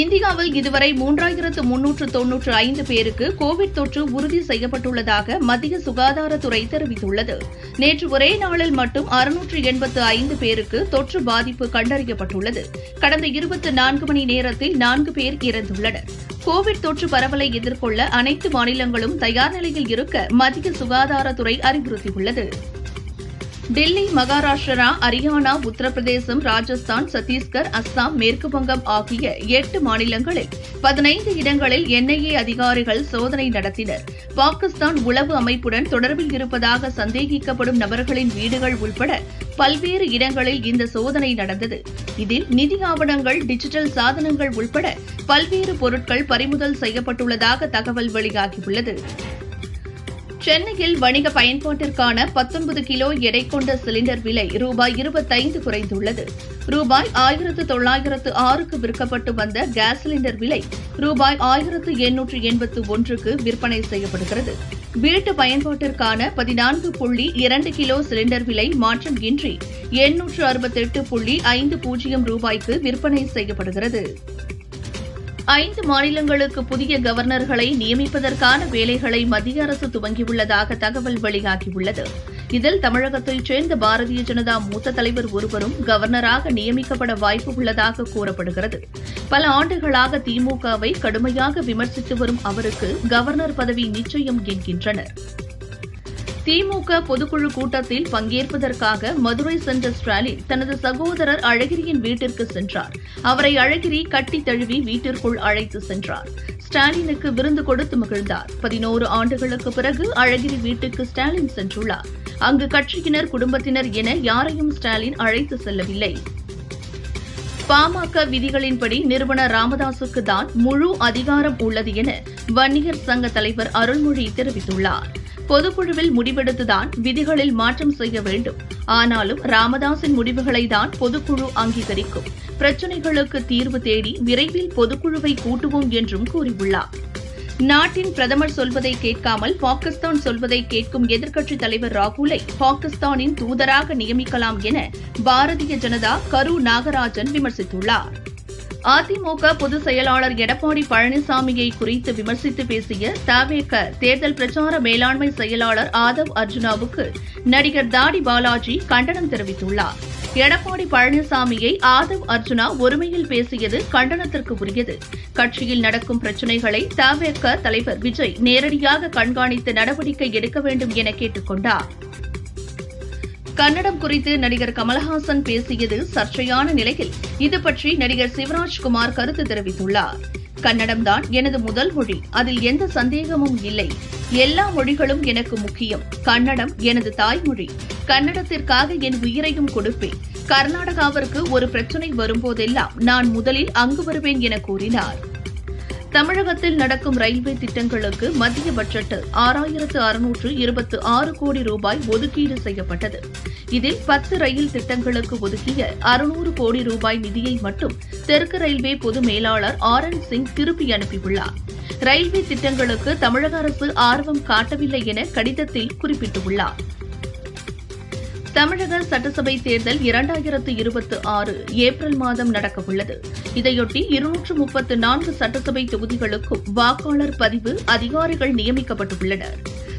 இந்தியாவில் இதுவரை மூன்றாயிரத்து முன்னூற்று தொன்னூற்று ஐந்து பேருக்கு கோவிட் தொற்று உறுதி செய்யப்பட்டுள்ளதாக மத்திய சுகாதாரத்துறை தெரிவித்துள்ளது. நேற்று ஒரே நாளில் மட்டும் அறுநூற்று எண்பத்து ஐந்து பேருக்கு தொற்று பாதிப்பு கண்டறியப்பட்டுள்ளது. கடந்த இருபத்தி நான்கு மணி நேரத்தில் நான்கு பேர் இறந்துள்ளனர். கோவிட் தொற்று பரவலை எதிர்கொள்ள அனைத்து மாநிலங்களும் தயார் நிலையில் இருக்க மத்திய சுகாதாரத்துறை அறிவுறுத்தியுள்ளது. டெல்லி மகாராஷ்டிரா ஹரியானா உத்தரப்பிரதேசம் ராஜஸ்தான் சத்தீஸ்கர் அஸ்ஸாம் மேற்குவங்கம் ஆகிய எட்டு மாநிலங்களில் பதினைந்து இடங்களில் என்ஐஏ அதிகாரிகள் சோதனை நடத்தினர். பாகிஸ்தான் உளவு அமைப்புடன் தொடர்பில் இருப்பதாக சந்தேகிக்கப்படும் நபர்களின் வீடுகள் உள்பட பல்வேறு இடங்களில் இந்த சோதனை நடந்தது. இதில் நிதி ஆவணங்கள் டிஜிட்டல் சாதனங்கள் உள்பட பல்வேறு பொருட்கள் பறிமுதல் செய்யப்பட்டுள்ளதாக தகவல் வெளியாகியுள்ளது. சென்னையில் வணிக பயன்பாட்டிற்கான பத்தொன்பது கிலோ எடை கொண்ட சிலிண்டர் விலை ரூபாய் இருபத்தைந்து குறைந்துள்ளது. ரூபாய் ஆயிரத்து தொள்ளாயிரத்து ஆறுக்கு விற்கப்பட்டு வந்த கேஸ் சிலிண்டர் விலை ரூபாய் ஆயிரத்து எண்ணூற்று எண்பத்து ஒன்றுக்கு விற்பனை செய்யப்படுகிறது. வீட்டு பயன்பாட்டிற்கான பதினான்கு புள்ளி இரண்டு கிலோ சிலிண்டர் விலை மாற்றம் இன்றி எண்ணூற்று அறுபத்தெட்டு புள்ளி ஐந்து பூஜ்ஜியம் ரூபாய்க்கு விற்பனை செய்யப்படுகிறது. ஐந்து மாநிலங்களுக்கு புதிய கவர்னர்களை நியமிப்பதற்கான வேலைகளை மத்திய அரசு துவங்கியுள்ளதாக தகவல் வெளியாகியுள்ளது. இதில் தமிழகத்தைச் சேர்ந்த பாரதிய ஜனதா மூத்த தலைவர் ஒருவரும் கவர்னராக நியமிக்கப்பட வாய்ப்பு உள்ளதாக கூறப்படுகிறது. பல ஆண்டுகளாக திமுகவை கடுமையாக விமர்சித்து வரும் அவருக்கு கவர்னர் பதவி நிச்சயம் என்கின்றனர். திமுக பொதுக்குழு கூட்டத்தில் பங்கேற்பதற்காக மதுரை சென்ற ஸ்டாலின் தனது சகோதரர் அழகிரியின் வீட்டிற்கு சென்றார். அவரை அழகிரி கட்டி தழுவி வீட்டிற்குள் அழைத்து சென்றார். ஸ்டாலினுக்கு விருந்து கொடுத்து மகிழ்ந்தார். பதினோரு ஆண்டுகளுக்கு பிறகு அழகிரி வீட்டுக்கு ஸ்டாலின் சென்றுள்ளார். அங்கு கட்சியினர் குடும்பத்தினர் என யாரையும் ஸ்டாலின் அழைத்து செல்லவில்லை. பாமக விதிகளின்படி நிறுவனர் ராமதாசுக்கு தான் முழு அதிகாரம் உள்ளது என வன்னியர் சங்க தலைவர் அருள்மொழி தெரிவித்துள்ளார். பொதுக்குழுவில் முடிவெடுத்துதான் விதிகளில் மாற்றம் செய்ய வேண்டும். ஆனாலும் ராமதாசின் முடிவுகளை தான் பொதுக்குழு அங்கீகரிக்கும். பிரச்சினைகளுக்கு தீர்வு தேடி விரைவில் பொதுக்குழுவை கூட்டுவோம் என்றும் கூறியுள்ளார். நாட்டின் பிரதமர் சொல்வதை கேட்காமல் பாகிஸ்தான் சொல்வதை கேட்கும் எதிர்க்கட்சித் தலைவர் ராகுலை பாகிஸ்தானின் தூதராக நியமிக்கலாம் என பாரதிய ஜனதா கரு நாகராஜன் விமர்சித்துள்ளார். அதிமுக பொதுச் செயலாளர் எடப்பாடி பழனிசாமியை குறித்து விமர்சித்து பேசிய தவேக தேர்தல் பிரச்சார மேலாண்மை செயலாளர் ஆதவ் அர்ஜுனாவுக்கு நடிகர் தாடி பாலாஜி கண்டனம் தெரிவித்துள்ளார். எடப்பாடி பழனிசாமியை ஆதவ் அர்ஜுனா ஒருமையில் பேசியது கண்டனத்திற்கு உரியது. கட்சியில் நடக்கும் பிரச்சினைகளை தவேக தலைவர் விஜய் நேரடியாக கண்காணித்து நடவடிக்கை எடுக்க வேண்டும் என கேட்டுக் கொண்டார் கன்னடம் குறித்து நடிகர் கமல்ஹாசன் பேசியது சர்ச்சையான நிலையில். இது பற்றி நடிகர் சிவராஜ்குமார் கருத்து தெரிவித்துள்ளார். கன்னடம்தான் எனது முதல் மொழி. அதில் எந்த சந்தேகமும் இல்லை. எல்லா மொழிகளும் எனக்கு முக்கியம். கன்னடம் எனது தாய்மொழி. கன்னடத்திற்காக என் உயிரையும் கொடுப்பேன். கர்நாடகாவிற்கு ஒரு பிரச்சினை வரும்போதெல்லாம் நான் முதலில் அங்கு வருவேன் என கூறினார். தமிழகத்தில் நடக்கும் ரயில்வே திட்டங்களுக்கு மத்திய பட்ஜெட்டில் ஆறாயிரத்து அறுநூற்று இருபத்து ஆறு கோடி ரூபாய் ஒதுக்கீடு செய்யப்பட்டது. இதில் பத்து ரயில் திட்டங்களுக்கு ஒதுக்கிய அறுநூறு கோடி ரூபாய் நிதியை மட்டும் தெற்கு ரயில்வே பொது மேலாளர் ஆர் என் சிங் திருப்பி அனுப்பியுள்ளார். ரயில்வே திட்டங்களுக்கு தமிழக அரசு ஆர்வம் காட்டவில்லை என கடிதத்தில் குறிப்பிட்டுள்ளார். தமிழக சட்டசபை தேர்தல் இரண்டாயிரத்து இருபத்தி ஆறு ஏப்ரல் மாதம் நடக்கவுள்ளது. இதையொட்டி இருநூற்று முப்பத்து நான்கு சட்டசபை தொகுதிகளுக்கும் வாக்காளர் பதிவு அதிகாரிகள் நியமிக்கப்பட்டுள்ளனர்.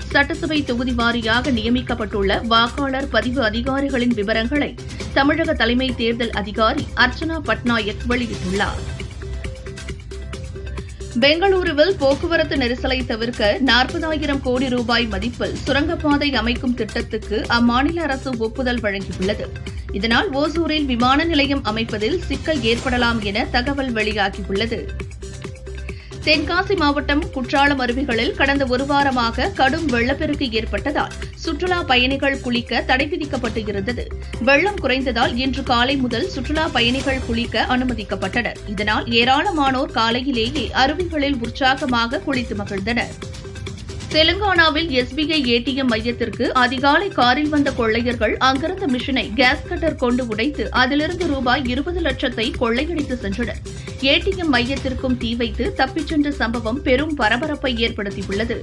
சட்டசபை தொகுதி வாரியாக நியமிக்கப்பட்டுள்ள வாக்காளர் பதிவு அதிகாரிகளின் விவரங்களை தமிழக தலைமை தேர்தல் அதிகாரி அர்ச்சனா பட்நாயக் வெளியிட்டுள்ளார். பெங்களூருவில் போக்குவரத்து நெரிசலை தவிர்க்க நாற்பதாயிரம் கோடி ரூபாய் மதிப்பில் சுரங்கப்பாதை அமைக்கும் திட்டத்துக்கு அம்மாநில அரசு ஒப்புதல் வழங்கியுள்ளது. இதனால் ஓசூரில் விமான நிலையம் அமைப்பதில் சிக்கல் ஏற்படலாம் என தகவல் வெளியாகியுள்ளது. தென்காசி மாவட்டம் குற்றாலம் அருவிகளில் கடந்த ஒரு வாரமாக கடும் வெள்ளப்பெருக்கு ஏற்பட்டதால் சுற்றுலா பயணிகள் குளிக்க தடை விதிக்கப்பட்டு இருந்தது. வெள்ளம் குறைந்ததால் இன்று காலை முதல் சுற்றுலா பயணிகள் குளிக்க அனுமதிக்கப்பட்டனர். இதனால் ஏராளமானோர் காலையிலேயே அருவிகளில் உற்சாகமாக குளித்து மகிழ்ந்தனர். தெலுங்கானாவில் எஸ்பிஐ ஏடிஎம் மையத்திற்கு அதிகாலை காரில் வந்த கொள்ளையர்கள் அங்கிருந்த மிஷினை கேஸ் கட்டர் கொண்டு உடைத்து அதிலிருந்து ரூபாய் இருபது லட்சத்தை கொள்ளையடித்து சென்றனர். ஏடிஎம் மையத்திற்கும் தீ வைத்து தப்பிச் சென்ற சம்பவம் பெரும் பரபரப்பை ஏற்படுத்தியுள்ளது.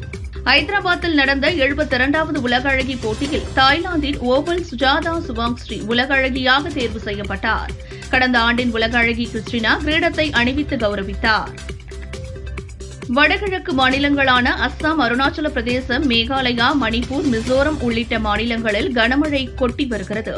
ஐதராபாத்தில் நடந்த எழுபத்தி இரண்டாவது உலக அழகி போட்டியில் தாய்லாந்தின் ஓவல் சுஜாதா சுவாங்ஸ்ரீ உலக அழகியாக தேர்வு செய்யப்பட்டார். கடந்த ஆண்டின் உலக அழகி கிறிஸ்டினா கிரீடத்தை அணிவித்து கௌரவித்தார். வடகிழக்கு மாநிலங்களான அஸ்ஸாம் அருணாச்சல பிரதேசம் மேகாலயா மணிப்பூர் மிசோரம் உள்ளிட்ட மாநிலங்களில் கனமழை கொட்டி வருகிறது.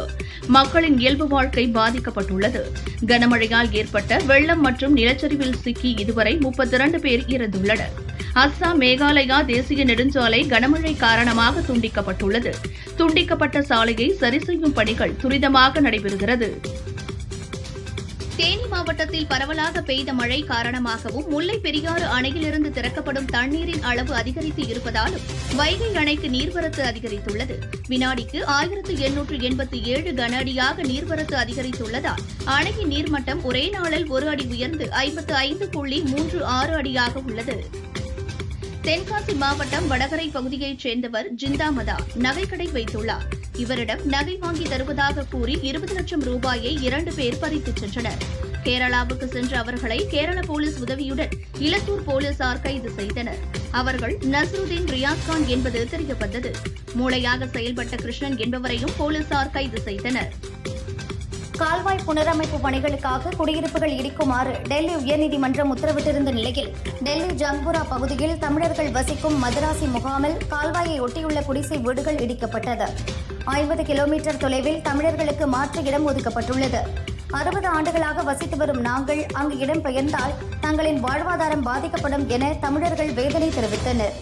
மக்களின் இயல்பு வாழ்க்கை பாதிக்கப்பட்டுள்ளது. கனமழையால் ஏற்பட்ட வெள்ளம் மற்றும் நிலச்சரிவில் சிக்கி இதுவரை முப்பத்திரண்டு பேர் இறந்துள்ளனர். அஸ்ஸாம் மேகாலயா தேசிய நெடுஞ்சாலை கனமழை காரணமாக துண்டிக்கப்பட்டுள்ளது. துண்டிக்கப்பட்ட சாலையை சரி செய்யும் பணிகள் துரிதமாக நடைபெறுகிறது. தேனி மாவட்டத்தில் பரவலாக பெய்த மழை காரணமாகவும் முல்லை பெரியாறு அணையிலிருந்து திறக்கப்படும் தண்ணீரின் அளவு அதிகரித்து இருப்பதாலும் வைகை அணைக்கு நீர்வரத்து அதிகரித்துள்ளது. வினாடிக்கு ஆயிரத்து எண்ணூற்று எண்பத்தி ஏழு கன அடியாக நீர்வரத்து அதிகரித்துள்ளதால் அணையின் நீர்மட்டம் ஒரே நாளில் ஒரு அடி உயர்ந்து ஐம்பத்து ஐந்து புள்ளி மூன்று ஆறு அடியாக உள்ளது. தென்காசி மாவட்டம் வடகரை பகுதியைச் சேர்ந்தவர் ஜிந்தாமதா நகைக்கடை வைத்துள்ளார். இவரிடம் நகை வாங்கி தருவதாக கூறி இருபது லட்சம் ரூபாயை இரண்டு பேர் பறித்துச் சென்றனர். கேரளாவுக்கு சென்ற அவர்களை கேரள போலீஸ் உதவியுடன் இலத்தூர் போலீசார் கைது செய்தனர். அவர்கள் நசருதீன் ரியாஸ்கான் என்பது தெரியவந்தது. மூளையாக செயல்பட்ட கிருஷ்ணன் என்பவரையும் போலீசார் கைது செய்தனர். கால்வாய் புனரமைப்பு பணிகளுக்காக குடியிருப்புகள் இடிக்குமாறு டெல்லி உயர்நீதிமன்றம் உத்தரவிட்டிருந்த நிலையில் டெல்லி ஜங்புரா பகுதியில் தமிழர்கள் வசிக்கும் மதராசி முகாமில் கால்வாயை ஒட்டியுள்ள குடிசை வீடுகள் இடிக்கப்பட்டது. ஐம்பது கிலோமீட்டர் தொலைவில் தமிழர்களுக்கு மாற்று இடம் ஒதுக்கப்பட்டுள்ளது. அறுபது ஆண்டுகளாக வசித்து வரும் நாங்கள் அங்கு இடம் பெயர்ந்தால் தங்களின் வாழ்வாதாரம் பாதிக்கப்படும் என தமிழர்கள் வேதனை தெரிவித்தனர்.